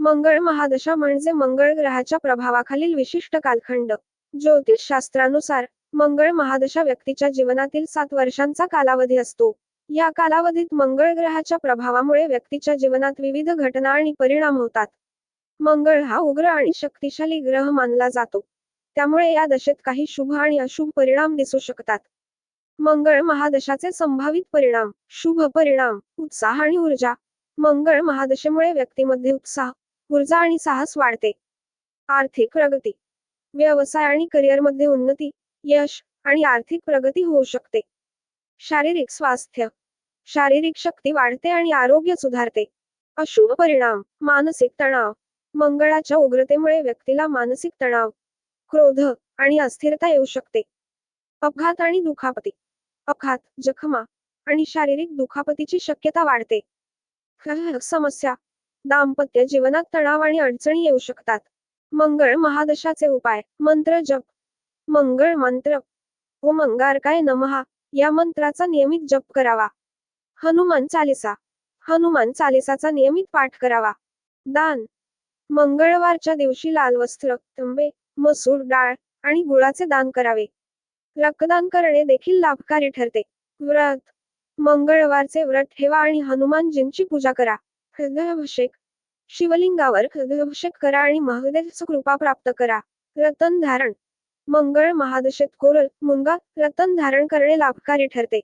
मंगळ महादशा म्हणजे मंगळ ग्रहाच्या प्रभावाखालील विशिष्ट कालखंड. ज्योतिष शास्त्रानुसार मंगळ महादशा व्यक्तीच्या जीवनातील सात वर्षांचा कालावधी असतो. या कालावधीत मंगळ ग्रहाच्या प्रभावामुळे व्यक्तीच्या जीवनात विविध घटना आणि परिणाम होतात. मंगळ हा उग्र आणि शक्तिशाली ग्रह मानला जातो. त्यामुळे या दशेत काही शुभ आणि अशुभ परिणाम दिसू शकतात. मंगळ महादशाचे संभावित परिणाम शुभ परिणाम उत्साह आणि ऊर्जा. मंगळ महादशेमुळे व्यक्तीमध्ये उत्साह ऊर्जा आणि साहस वाढते. आर्थिक प्रगती. व्यवसाय आणि करिअरमध्ये उन्नती यश आणि आर्थिक प्रगती होऊ शकते. शारीरिक स्वास्थ्य. शारीरिक शक्ती वाढते आणि आरोग्य सुधारते. अशुभ परिणाम मानसिक तणाव. मंगळाच्या उग्रतेमुळे व्यक्तीला मानसिक तणाव क्रोध आणि अस्थिरता येऊ शकते. अपघात आणि दुखापती. अपघात जखमा आणि शारीरिक दुखापतीची शक्यता वाढते. समस्या दाम्पत्य जीवनात तणाव आणि अडचणी येऊ शकतात. मंगळ महादशाचे उपाय. मंत्र जप. मंगळ मंत्र. ओ मंगारकाय नमहा या मंत्राचा नियमित जप करावा. हनुमान चालिसा. हनुमान चालिसाचा नियमित पाठ करावा. दान. मंगळवारच्या दिवशी लाल वस्त्र तंबे मसूर डाळ आणि गुळाचे दान करावे. रक्तदान करणे देखील लाभकारी ठरते. व्रत. मंगळवारचे व्रत ठेवा आणि हनुमानजींची पूजा करा. हृदयाभिषेक शिवलिंगावर हृदयाभिषेक करा आणि महादेवाची कृपा प्राप्त करा. रतन धारण. मंगळ महादशेत कोरल मुंगा रतन धारण करणे लाभकारी ठरते.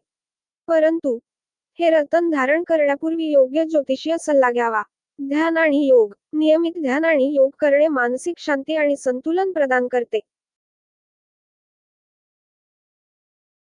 परंतु हे रतन धारण करण्यापूर्वी योग्य ज्योतिषीय सल्ला घ्यावा. ध्यान आणि योग. नियमित ध्यान आणि योग करणे मानसिक शांती आणि संतुलन प्रदान करते.